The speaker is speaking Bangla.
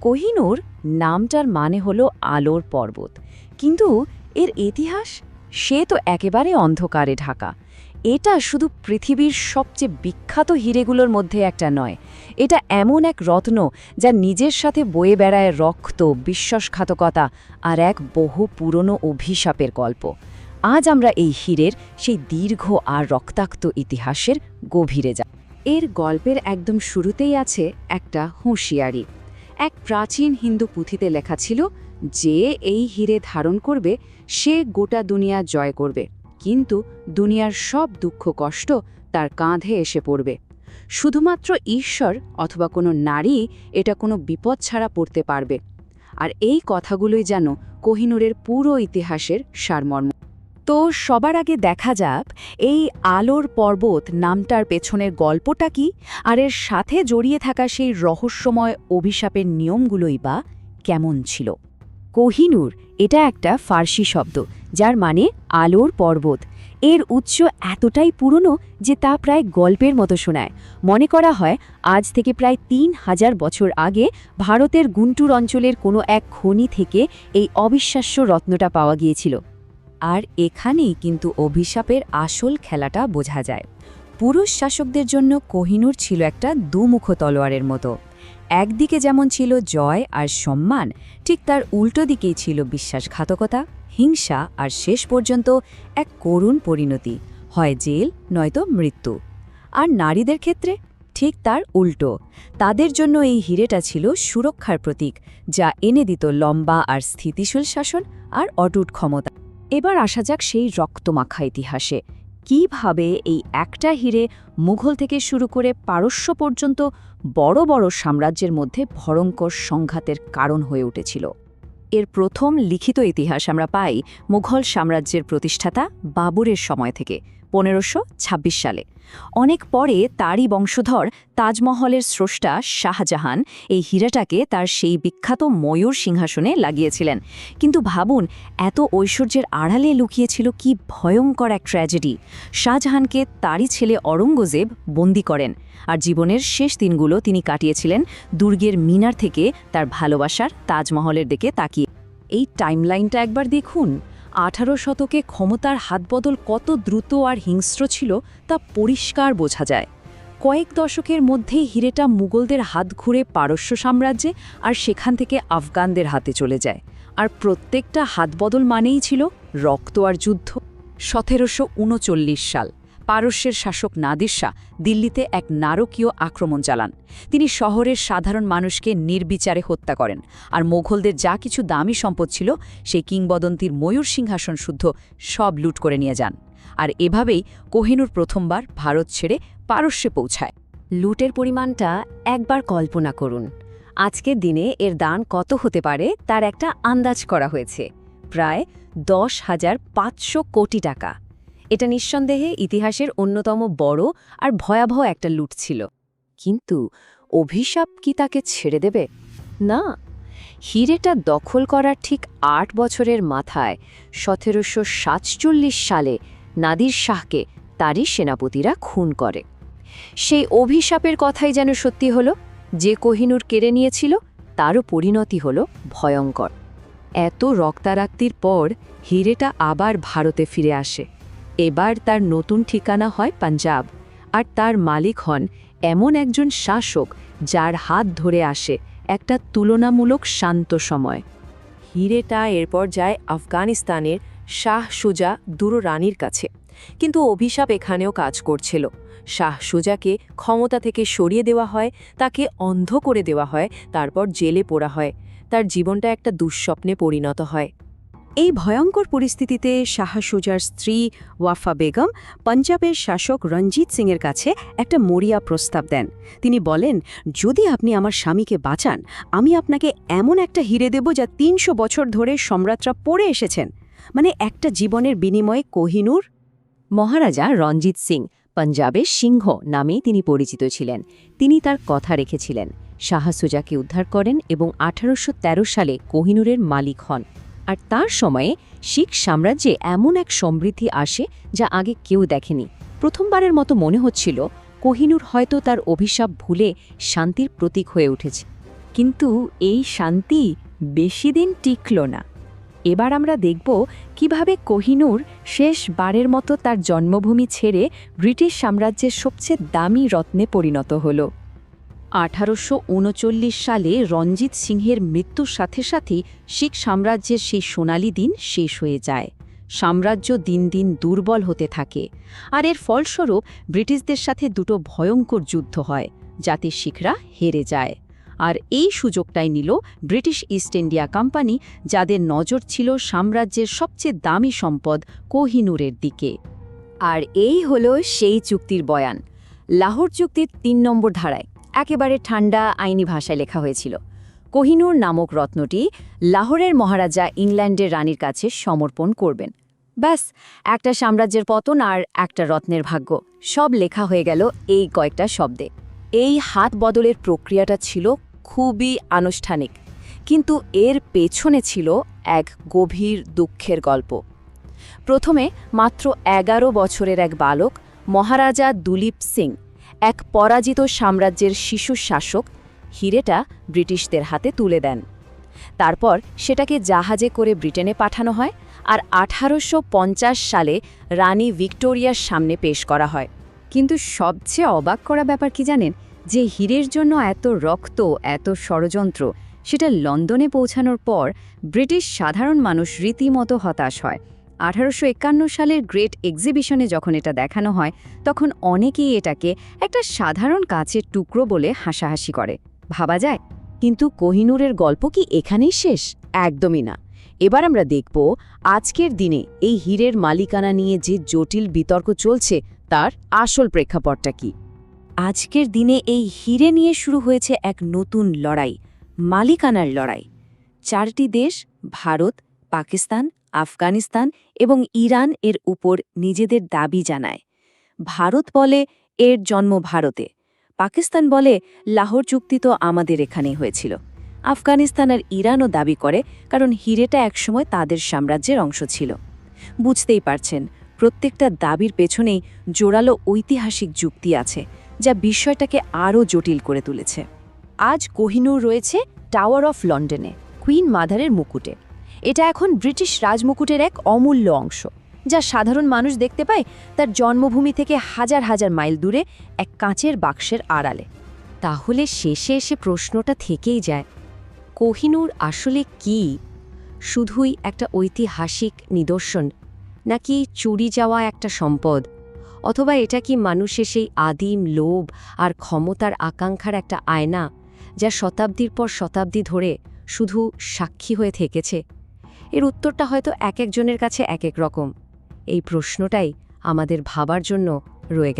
কোহিনূর নামটার মানে হলো আলোর পর্বত। কিন্তু এর ইতিহাস? সে তো একেবারে অন্ধকারে ঢাকা। এটা শুধু পৃথিবীর সবচেয়ে বিখ্যাত হিরেগুলোর মধ্যে একটা নয়। এটা এমন এক রত্ন যা নিজের সাথে বয়ে বেড়ায় রক্ত, বিশ্বাসঘাতকতা আর এক বহু পুরনো অভিশাপের গল্প। আজ আমরা এই হীরের সেই দীর্ঘ আর রক্তাক্ত ইতিহাসের গভীরে যা এর গল্পের একদম শুরুতেই আছে একটা হুঁশিয়ারি। এক প্রাচীন হিন্দু পুঁথিতে লেখা ছিল, যে এই হিরে ধারণ করবে, সে গোটা দুনিয়া জয় করবে। কিন্তু দুনিয়ার সব দুঃখ কষ্ট তার কাঁধে এসে পড়বে। শুধুমাত্র ঈশ্বর অথবা কোনো নারী এটা কোনো বিপদ ছাড়া পড়তে পারবে। আর এই কথাগুলোই যেন কোহিনুরের পুরো ইতিহাসের সারমর্ম। তো সবার আগে দেখা যাক এই আলোর পর্বত নামটার পেছনের গল্পটা কি, আর এর সাথে জড়িয়ে থাকা সেই রহস্যময় অভিশাপের নিয়মগুলোই বা কেমন ছিল। কোহিনুর, এটা একটা ফার্সি শব্দ, যার মানে আলোর পর্বত। এর উৎস এতটাই পুরনো যে তা প্রায় গল্পের মতো শোনায়। মনে করা হয় আজ থেকে প্রায় তিন হাজার বছর আগে ভারতের গুন্টুর অঞ্চলের কোনো এক খনি থেকে এই অবিশ্বাস্য রত্নটা পাওয়া গিয়েছিল। আর এখানেই কিন্তু অভিশাপের আসল খেলাটা বোঝা যায়। পুরুষ শাসকদের জন্য কোহিনুর ছিল একটা দুমুখ তলোয়ারের মতো। একদিকে যেমন ছিল জয় আর সম্মান, ঠিক তার উল্টো দিকেই ছিল বিশ্বাসঘাতকতা, হিংসা আর শেষ পর্যন্ত এক করুণ পরিণতি, হয় জেল, নয়তো মৃত্যু। আর নারীদের ক্ষেত্রে ঠিক তার উল্টো। তাদের জন্য এই হিরেটা ছিল সুরক্ষার প্রতীক, যা এনে দিত লম্বা আর স্থিতিশীল শাসন আর অটুট ক্ষমতা। এবার আসা যাক সেই রক্তমাখা ইতিহাসে। কীভাবে এই একটা হিরে মুঘল থেকে শুরু করে পারস্য পর্যন্ত বড় বড় সাম্রাজ্যের মধ্যে ভয়ঙ্কর সংঘাতের কারণ হয়ে উঠেছিল? এর প্রথম লিখিত ইতিহাস আমরা পাই মুঘল সাম্রাজ্যের প্রতিষ্ঠাতা বাবুরের সময় থেকে। পনেরোশো সালে। অনেক পরে তারই বংশধর তাজমহলের স্রষ্টা শাহজাহান এই হীরাটাকে তার সেই বিখ্যাত ময়ূর সিংহাসনে লাগিয়েছিলেন। কিন্তু ভাবুন, এত ঐশ্বর্যের আড়ালে লুকিয়েছিল কি ভয়ঙ্কর এক ট্র্যাজেডি শাহজাহানকে তারই ছেলে অরঙ্গজেব বন্দি করেন আর জীবনের শেষ দিনগুলো তিনি কাটিয়েছিলেন দুর্গের মিনার থেকে তার ভালোবাসার তাজমহলের দিকে তাকিয়ে। এই টাইমলাইনটা একবার দেখুন। আঠারো শতকে ক্ষমতার হাতবদল কত দ্রুত আর হিংস্র ছিল তা পরিষ্কার বোঝা যায়। কয়েক দশকের মধ্যেই হিরেটা মুঘলদের হাত ঘুরে পারস্য সাম্রাজ্যে আর সেখান থেকে আফগানদের হাতে চলে যায়। আর প্রত্যেকটা হাতবদল মানেই ছিল রক্ত আর যুদ্ধ। সতেরোশো উনচল্লিশ সাল। পারস্যের শাসক নাদির শাহ দিল্লিতে এক নারকীয় আক্রমণ চালান। তিনি শহরের সাধারণ মানুষকে নির্বিচারে হত্যা করেন আর মোঘলদের যা কিছু দামি সম্পদ ছিল সেই কিংবদন্তির ময়ূর সিংহাসন শুদ্ধ সব লুট করে নিয়ে যান। আর এভাবেই কোহিনুর প্রথমবার ভারত ছেড়ে পারস্যে পৌঁছায়। লুটের পরিমাণটা একবার কল্পনা করুন। আজকের দিনে এর দান কত হতে পারে তার একটা আন্দাজ করা হয়েছে। প্রায় দশ হাজার পাঁচশো কোটি টাকা। এটা নিঃসন্দেহে ইতিহাসের অন্যতম বড় আর ভয়াবহ একটা লুট ছিল। কিন্তু অভিশাপ কি তাকে ছেড়ে দেবে? না। হিরেটা দখল করার ঠিক আট বছরের মাথায় সতেরোশো সাতচল্লিশ সালে নাদির শাহকে তারই সেনাপতিরা খুন করে। সেই অভিশাপের কথাই যেন সত্যি হল, যে কোহিনুর কেড়ে নিয়েছিল তারও পরিণতি হল ভয়ঙ্কর। এত রক্তারাক্তির পর হিরেটা আবার ভারতে ফিরে আসে। এবার তার নতুন ঠিকানা হয় পাঞ্জাব। আর তার মালিক হন এমন একজন শাসক যার হাত ধরে আসে একটা তুলনামূলক শান্ত সময়। হিরেটা এরপর যায় আফগানিস্তানের শাহ সুজা দুরো দুররানির কাছে। কিন্তু অভিশাপ এখানেও কাজ করছিল। শাহ সুজাকে ক্ষমতা থেকে সরিয়ে দেওয়া হয়, তাকে অন্ধ করে দেওয়া হয়, তারপর জেলে পোড়া হয়। তার জীবনটা একটা দুঃস্বপ্নে পরিণত হয়। এই ভয়ঙ্কর পরিস্থিতিতে শাহ সুজার স্ত্রী ওয়াফা বেগম পাঞ্জাবের শাসক রঞ্জিত সিংয়ের কাছে একটা মরিয়া প্রস্তাব দেন। তিনি বলেন, যদি আপনি আমার স্বামীকে বাঁচান, আমি আপনাকে এমন একটা হিরে দেব যা তিনশো বছর ধরে সম্রাটরা পড়ে এসেছেন। মানে একটা জীবনের বিনিময়ে কোহিনুর? মহারাজা রঞ্জিত সিং পাঞ্জাবের সিংহ নামেই তিনি পরিচিত ছিলেন। তিনি তার কথা রেখেছিলেন। শাহ সুজাকে উদ্ধার করেন এবং আঠারোশো তেরো সালে কোহিনুরের মালিক হন। আর তার সময়ে শিখ সাম্রাজ্যে এমন এক সমৃদ্ধি আসে যা আগে কেউ দেখেনি। প্রথমবারের মতো মনে হচ্ছিল কোহিনুর হয়তো তার অভিশাপ ভুলে শান্তির প্রতীক হয়ে উঠেছে। কিন্তু এই শান্তি বেশি দিন টিকল না। এবার আমরা দেখব কীভাবে কোহিনুর শেষ বারের মতো তার জন্মভূমি ছেড়ে ব্রিটিশ সাম্রাজ্যের সবচেয়ে দামি রত্নে পরিণত হল। আঠারোশো উনচল্লিশ সালে রঞ্জিত সিংহের মৃত্যুর সাথে সাথেই শিখ সাম্রাজ্যের সেই সোনালি দিন শেষ হয়ে যায়। সাম্রাজ্য দিন দিন দুর্বল হতে থাকে। আর এর ফলস্বরূপ ব্রিটিশদের সাথে দুটো ভয়ঙ্কর যুদ্ধ হয়, যাতে শিখরা হেরে যায়। আর এই সুযোগটাই নিল ব্রিটিশ ইস্ট ইন্ডিয়া কোম্পানি, যাদের নজর ছিল সাম্রাজ্যের সবচেয়ে দামি সম্পদ কোহিনুরের দিকে। আর এই হলো সেই চুক্তির বয়ান। লাহোর চুক্তির তিন নম্বর ধারায় একেবারে ঠান্ডা, আইনি ভাষায় লেখা হয়েছিল। কোহিনুর নামক রত্নটি লাহোরের মহারাজা ইংল্যান্ডের রানীর কাছে সমর্পণ করবেন। ব্যাস, একটা সাম্রাজ্যের পতন আর একটা রত্নের ভাগ্য। সব লেখা হয়ে গেল এই কয়েকটা শব্দে। এই হাত বদলের প্রক্রিয়াটা ছিল খুবই আনুষ্ঠানিক, কিন্তু এর পেছনে ছিল এক গভীর দুঃখের গল্প। প্রথমে মাত্র এগারো বছরের এক বালক, মহারাজা দুলীপ সিং এক পরাজিত সাম্রাজ্যের শিশু শাসক হিরেটা ব্রিটিশদের হাতে তুলে দেন। তারপর সেটাকে জাহাজে করে ব্রিটেনে পাঠানো হয় আর আঠারোশো পঞ্চাশ সালে রানী ভিক্টোরিয়ার সামনে পেশ করা হয়। কিন্তু সবচেয়ে অবাক করা ব্যাপার কি জানেন? যে হীরের জন্য এত রক্ত, এত ষড়যন্ত্র, সেটা লন্ডনে পৌঁছানোর পর ব্রিটিশ সাধারণ মানুষ রীতিমতো হতাশ হয়। আঠারোশো একান্ন সালের গ্রেট এক্সিবিশনে যখন এটা দেখানো হয়, তখন অনেকেই এটাকে একটা সাধারণ কাচের টুকরো বলে হাসাহাসি করে। ভাবা যায়? কিন্তু কোহিনুরের গল্প কি এখানেই শেষ? একদমই না। এবার আমরা দেখব আজকের দিনে এই হীরের মালিকানা নিয়ে যে জটিল বিতর্ক চলছে, তার আসল প্রেক্ষাপটটা কি? আজকের দিনে এই হিরে নিয়ে শুরু হয়েছে এক নতুন লড়াই, মালিকানার লড়াই। চারটি দেশ, ভারত, পাকিস্তান আফগানিস্তান এবং ইরান এর উপর নিজেদের দাবি জানায়। ভারত বলে, এর জন্ম ভারতে। পাকিস্তান বলে, লাহোর চুক্তি তো আমাদের এখানেই হয়েছিল। আফগানিস্তান আর ইরানও দাবি করে, কারণ হিরেটা একসময় তাদের সাম্রাজ্যের অংশ ছিল। বুঝতেই পারছেন, প্রত্যেকটা দাবির পেছনেই জোরালো ঐতিহাসিক যুক্তি আছে, যা বিষয়টাকে আরও জটিল করে তুলেছে। আজ কোহিনুর রয়েছে টাওয়ার অফ লন্ডনে, কুইন মাদারের মুকুটে। এটা এখন ব্রিটিশ রাজমুকুটের এক অমূল্য অংশ, যা সাধারণ মানুষ দেখতে পায় তার জন্মভূমি থেকে হাজার হাজার মাইল দূরে এক কাঁচের বাক্সের আড়ালে। তাহলে শেষে এসে প্রশ্নটা থেকেই যায়, কোহিনূর আসলে কি? শুধুই একটা ঐতিহাসিক নিদর্শন, নাকি চুরি যাওয়া একটা সম্পদ, অথবা এটা কি মানুষের সেই আদিম লোভ আর ক্ষমতার আকাঙ্ক্ষার একটা আয়না, যা শতাব্দীর পর শতাব্দী ধরে শুধু সাক্ষী হয়ে থেকেছে? এর উত্তরটা হয়তো এক একজনের কাছে এক এক রকম। এই প্রশ্নটাই আমাদের ভাবার জন্য রয়ে গেল।